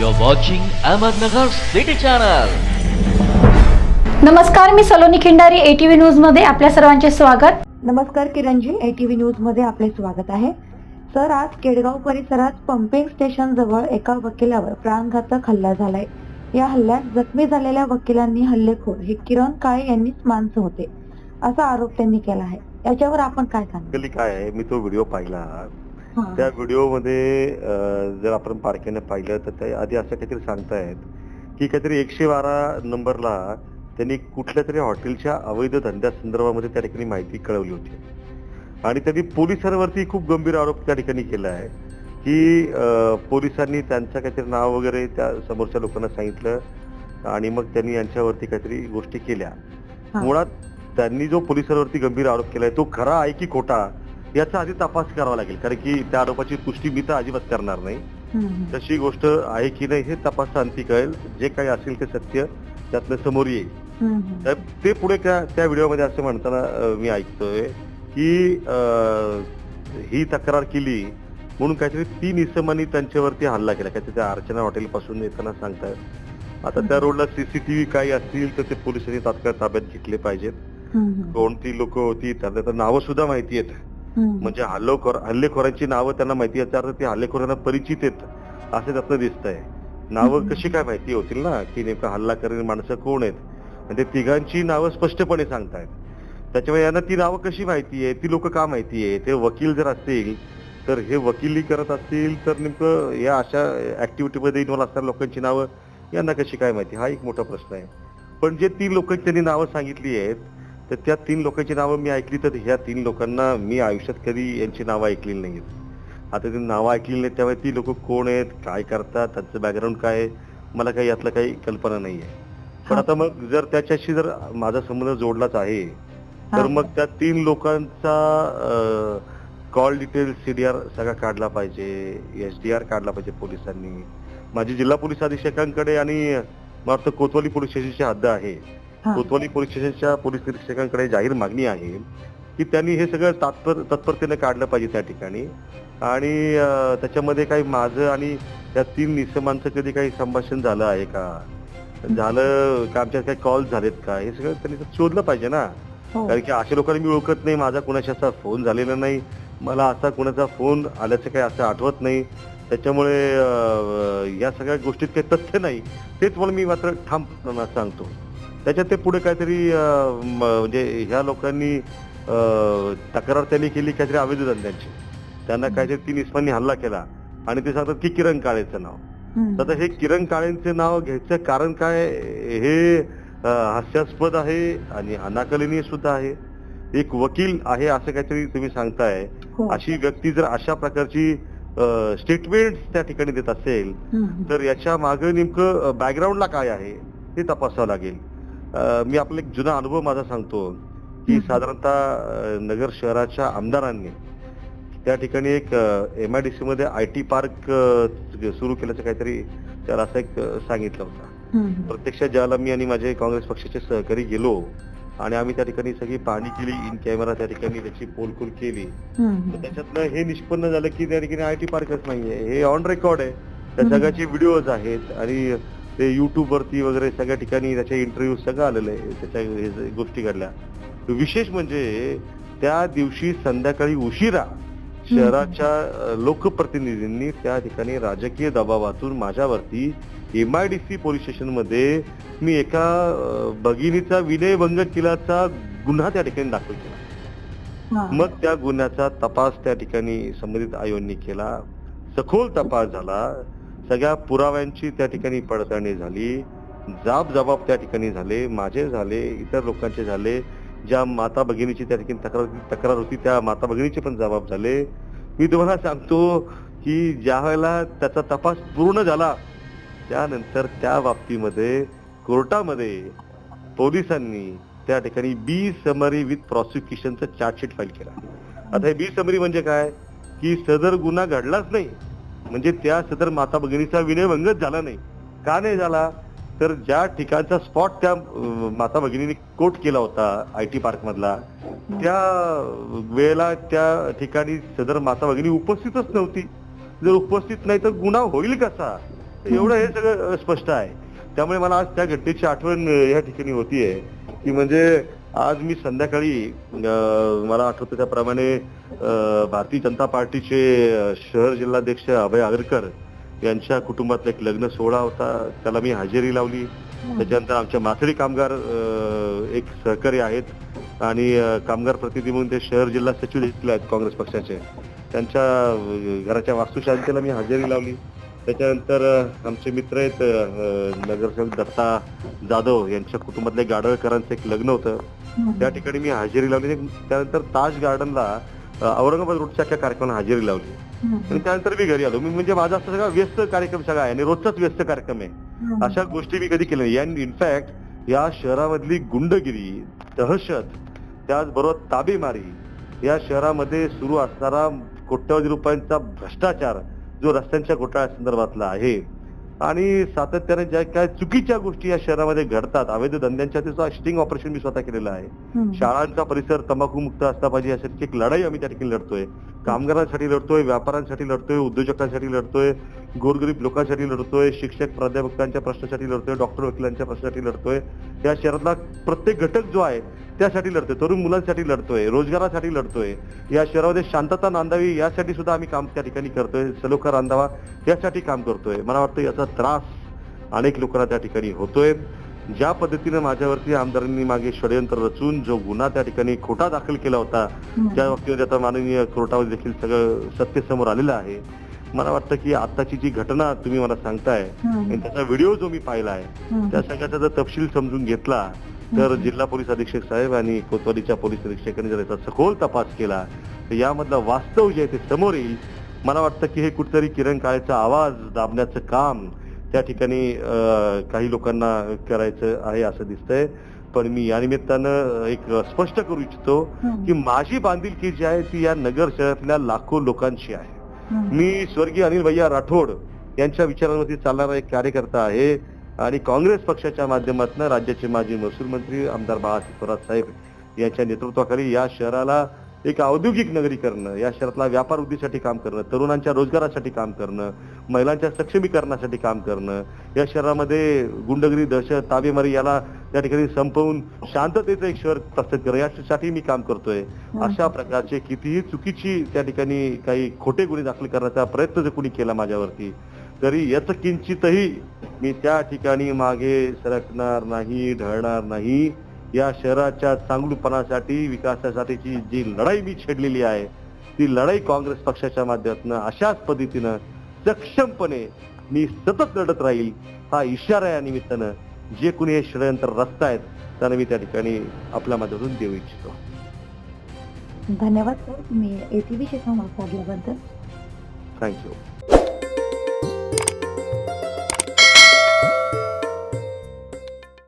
You're watching Ahmednagar City Channel. नमस्कार मी Saloni Khindari ATV न्यूजमध्ये आपल्या सर्वांचे स्वागत. नमस्कार किरणजी एटीव्ही न्यूजमध्ये आपले स्वागत आहे. सर आज केडगाव परिसरात पंपिंग स्टेशन जवळ एका वकिलावर प्राणघातक हल्ला झालाय. या हल्ल्यात जखमी झालेल्या वकिलांनी हल्लेखोर हे किरण काळे यांनीच माणसं होते असा आरोप त्यांनी केला आहे. याच्यावर आपण काय सांगतो बेसिकली काय आहे? मी तो व्हिडिओ पाहिला. त्या व्हिडिओमध्ये जर आपण पारख्याने पाहिलं तर ते आधी असं काहीतरी सांगतायत की काहीतरी एकशे बारा नंबरला त्यांनी कुठल्या तरी हॉटेलच्या अवैध धंद्या संदर्भामध्ये त्या ठिकाणी माहिती कळवली होती. आणि त्यांनी पोलिसांवरती खूप गंभीर आरोप त्या ठिकाणी केला आहे की पोलिसांनी त्यांचं काहीतरी नाव वगैरे त्या समोरच्या लोकांना सांगितलं आणि मग त्यांनी यांच्यावरती काहीतरी गोष्टी केल्या. मुळात त्यांनी जो पोलिसांवरती गंभीर आरोप केलाय तो खरा आहे की खोटा? याचा आधी तपास करावा लागेल कारण की त्या आरोपाची पुष्टी मी तर अजिबात करणार नाही. तशी गोष्ट आहे की नाही हे तपास अंती कळेल जे काही असेल ते सत्य त्यातनं समोर येईल. तर ते पुढे त्या त्या व्हिडिओमध्ये असं म्हणताना मी ऐकतोय की ही तक्रार केली म्हणून काहीतरी तीन इसमांनी त्यांच्यावरती हल्ला केला काहीतरी त्या अर्चना हॉटेल पासून येताना सांगतायत आता त्या रोडला सीसीटीव्ही काही असतील तर ते पोलिसांनी तात्काळ ताब्यात घेतले पाहिजेत. कोणती लोक होती त्यांना तर नावं सुद्धा माहिती आहेत. म्हणजे हल्लोखोर हल्लेखोरांची नावं त्यांना माहिती याचा अर्थ ते हल्लेखोरांना परिचित आहेत असं त्यातनं दिसतंय. नावं हम्म. कशी काय माहिती होतील ना की नेमकं हल्ला करणारी माणसं कोण आहेत? ते तिघांची नावं स्पष्टपणे सांगतायत. त्याच्यामुळे यांना ती नावं कशी माहिती आहे ती लोक का माहिती आहे ते वकील जर असतील तर हे वकिली करत असतील तर नेमकं या अशा ऍक्टिव्हिटीमध्ये इन्व्हॉल्व असणाऱ्या लोकांची नावं यांना कशी काय माहिती? हा एक मोठा प्रश्न आहे. पण जे तीन लोक त्यांनी नावं सांगितली आहेत तर त्या तीन लोकांची नावं मी ऐकली तर ह्या तीन लोकांना मी आयुष्यात कधी यांची नावं ऐकलेली नाहीत आता ती नावं ऐकलेली नाहीत त्यामुळे ती लोक कोण आहेत काय करतात त्यांचं बॅकग्राऊंड काय आहे मला काही यातलं काही कल्पना नाही आहे पण. आता मग जर त्याच्याशी जर माझा संबंध जोडलाच आहे तर. मग त्या तीन लोकांचा कॉल डिटेल सीडीआर सगळा काढला पाहिजे एस डी आर काढला पाहिजे पोलिसांनी माझी जिल्हा पोलीस अधीक्षकांकडे आणि मला वाटतं कोतवाली पोलीस स्टेशनची हद्द आहे. कोतवाली पोलीस स्टेशनच्या पोलीस निरीक्षकांकडे जाहीर मागणी आहे की त्यांनी हे सगळं तात्पर तत्परतेने काढलं पाहिजे त्या ठिकाणी. आणि त्याच्यामध्ये काही माझं आणि त्या तीन निसमांचं कधी काही संभाषण झालं आहे का? झालं का आमच्यात काही कॉल झालेत का? हे सगळं त्यांनी शोधलं पाहिजे ना. हो. कारण की अशा लोकांना मी ओळखत नाही माझा कोणाशी असा फोन झालेला नाही. मला असा कोणाचा फोन आल्याचं काही असं आठवत नाही. त्याच्यामुळे या सगळ्या गोष्टीत काही तथ्य नाही. तेच मला मी मात्र ठामपणा सांगतो. त्याच्यात ते पुढे काहीतरी म्हणजे ह्या लोकांनी तक्रार त्यांनी केली काहीतरी अवैध धंद्यांची त्यांना काहीतरी तीन इस्मांनी हल्ला केला. आणि ते सांगतात की किरण काळेचं नाव. तर आता हे किरण काळेंचे नाव घ्यायचं कारण काय? हे हास्यास्पद आहे आणि अनाकलनीय सुद्धा आहे. एक वकील आहे असं काहीतरी तुम्ही सांगताय. हो. अशी व्यक्ती जर अशा प्रकारची स्टेटमेंट त्या ठिकाणी देत असेल. तर याच्या मागे नेमकं बॅकग्राऊंडला काय आहे हे तपासावं लागेल. मी आपला एक जुना अनुभव माझा सांगतो की. साधारणतः नगर शहराच्या आमदारांनी त्या ठिकाणी एक एम आय डी सी मध्ये आय टी पार्क सुरू केल्याचं काहीतरी त्याला असं एक सांगितलं होतं. प्रत्यक्षात ज्याला मी आणि माझे काँग्रेस पक्षाचे सहकारी गेलो आणि आम्ही त्या ठिकाणी सगळी पाहणी केली इन कॅमेरा त्या ठिकाणी त्याची पोलखोल केली. तर त्याच्यातनं हे निष्पन्न झालं की त्या ठिकाणी आय टी पार्कच नाहीये हे ऑन रेकॉर्ड आहे त्या. सगळ्याचे व्हिडिओज आहेत आणि ते युट्यूब वरती वगैरे सगळ्या ठिकाणी त्याचे इंटरव्ह्यू सगळं आलेलं आहे त्याच्या गोष्टी घडल्या. विशेष म्हणजे त्या दिवशी संध्याकाळी उशिरा शहराच्या लोकप्रतिनिधींनी त्या ठिकाणी राजकीय दबावातून माझ्यावरती एमआयडीसी पोलीस स्टेशनमध्ये मी एका भगिनीचा विनयभंग केल्याचा गुन्हा त्या ठिकाणी दाखल केला. मग त्या गुन्ह्याचा तपास त्या ठिकाणी संबंधित आयोगांनी केला. सखोल तपास झाला. सगळ्या पुराव्यांची त्या ठिकाणी पडताळणी झाली. जाब जबाब त्या ठिकाणी झाले माझे झाले इतर लोकांचे झाले. ज्या माता भगिनीची त्या ठिकाणी तक्रार तक्रार होती त्या माता भगिनीचे पण जबाब झाले. मी तुम्हाला सांगतो की ज्या वेळेला त्याचा तपास पूर्ण झाला त्यानंतर त्या बाबतीमध्ये कोर्टामध्ये पोलिसांनी त्या ठिकाणी बी समरी विथ प्रॉसिक्युशनचं चार्जशीट फाईल केला. आता हे बी समरी म्हणजे काय? की सदर गुन्हा घडलाच नाही. म्हणजे त्या सदर माता भगिनीचा विनयभंगच झाला नाही. का नाही झाला? तर ज्या ठिकाणचा स्पॉट त्या माता भगिनीने कोट केला होता आय टी पार्क मधला त्या वेळेला त्या ठिकाणी सदर माता भगिनी उपस्थितच नव्हती. जर उपस्थित नाही तर गुन्हा होईल कसा? एवढं हे सगळं स्पष्ट आहे. त्यामुळे मला आज त्या घटनेची आठवण या ठिकाणी होतीये की म्हणजे आज मी संध्याकाळी मला आठवतं त्याप्रमाणे भारतीय जनता पार्टीचे शहर जिल्हाध्यक्ष अभय आगरकर यांच्या कुटुंबातला एक लग्न सोहळा होता. त्याला मी हजेरी लावली. त्याच्यानंतर आमच्या माथडी कामगार एक सहकारी आहेत आणि कामगार प्रतिनिधी म्हणून ते शहर जिल्हा सचिव देखील आहेत काँग्रेस पक्षाचे. त्यांच्या घराच्या वास्तुशांतीला मी हजेरी लावली. त्याच्यानंतर आमचे मित्र आहेत नगरसेवक दत्ता जाधव यांच्या कुटुंबातल्या गाडळकरांचं एक लग्न होतं. त्या ठिकाणी मी हजेरी लावली. त्यानंतर ताज गार्डनला औरंगाबाद रोडच्या एका कार्यक्रमाला हजेरी लावली. आणि त्यानंतर मी घरी आलो. मी म्हणजे माझा असा सगळा व्यस्त कार्यक्रम सगळा आहे. आणि रोजचाच व्यस्त कार्यक्रम आहे. अशा गोष्टी मी कधी केल्या नाही. इनफॅक्ट या शहरामधली गुंडगिरी दहशत त्याचबरोबर ताबेमारी या शहरामध्ये सुरू असणारा कोट्यवधी रुपयांचा भ्रष्टाचार जो रस्त्यांच्या घोटाळ्या आहे आणि सातत्याने ज्या काय चुकीच्या गोष्टी या शहरामध्ये घडतात अवैध धंद्यांच्या त्याचं स्टिंग ऑपरेशन मी स्वतः केलेलं आहे. शाळांचा परिसर तंबाखू मुक्त असला पाहिजे यासाठी एक लढाई आम्ही त्या ठिकाणी लढतोय. कामगारांसाठी लढतोय व्यापाऱ्यांसाठी लढतोय उद्योजकांसाठी लढतोय गोरगरीब लोकांसाठी लढतोय शिक्षक प्राध्यापकांच्या प्रश्नासाठी लढतोय डॉक्टर वकिलांच्या प्रश्नासाठी लढतोय. या शहरातला प्रत्येक घटक जो आहे त्यासाठी लढतोय तरुण मुलांसाठी लढतोय रोजगारासाठी लढतोय. या शहरामध्ये शांतता नांदावी यासाठी सुद्धा आम्ही काम त्या ठिकाणी करतोय. सलोखा रांधावा यासाठी काम करतोय. मला वाटतं याचा त्रास अनेक लोकांना त्या ठिकाणी होतोय. ज्या पद्धतीने माझ्यावरती आमदारांनी मागे षडयंत्र रचून जो गुन्हा त्या ठिकाणी खोटा दाखल केला होता त्या बाबतीमध्ये आता माननीय कोर्टावर देखील सगळं सत्य समोर आलेलं आहे. मला वाटतं की आताची जी घटना तुम्ही मला सांगताय आणि त्याचा व्हिडिओ जो मी पाहिला आहे त्या सगळ्याचा जर तपशील समजून घेतला तर जिल्हा पोलीस अधीक्षक साहेब आणि कोतवालीच्या पोलीस निरीक्षकांनी जर याचा सखोल तपास केला तर यामधलं वास्तव जे आहे ते समोर येईल. मला वाटतं की हे कुठेतरी किरण काळेचा आवाज दाबण्याचं काम त्या ठिकाणी काही लोकांना करायचं आहे असं दिसतंय. पण मी या निमित्तानं एक स्पष्ट करू इच्छितो की माझी बांधिलकी जी आहे ती या नगर शहरातल्या लाखो लोकांची आहे. मी स्वर्गीय अनिल भैया राठोड यांच्या विचारांवरती चालणारा एक कार्यकर्ता आहे. आणि काँग्रेस पक्षाच्या माध्यमातून राज्याचे माजी महसूल मंत्री आमदार बाळासाहेब थोरात साहेब यांच्या नेतृत्वाखाली या शहराला एक औद्योगिक नगरी करणं या शहरातला व्यापार वृद्धीसाठी काम करणं तरुणांच्या रोजगारासाठी काम करणं महिलांच्या सक्षमीकरणासाठी काम करणं या शहरामध्ये गुंडगिरी दहशत ताबेमारी याला त्या ठिकाणी संपवून शांततेचं एक शहर प्रस्थापित करणं यासाठी मी काम करतोय. अशा प्रकारचे कितीही चुकीची त्या ठिकाणी काही खोटे गुन्हे दाखल करण्याचा प्रयत्न जर कुणी केला माझ्यावरती तरी याच किंचितही मी त्या ठिकाणी मागे सरकणार नाही ढळणार नाही या शहराच्या चांगलूपणासाठी विकासासाठीची जी लढाई मी छेडलेली आहे ती लढाई काँग्रेस पक्षाच्या माध्यमातून अशाच पद्धतीनं सक्षमपणे मी सतत लढत राहील हा इशारा या निमित्तानं जे कुणी हे षडयंत्र रचतायत त्यांना मी त्या ठिकाणी आपल्या माध्यमातून देऊ इच्छितो. धन्यवाद सर तुम्ही एटीव्हीशी संवाद साधल्याबद्दल. थँक्यू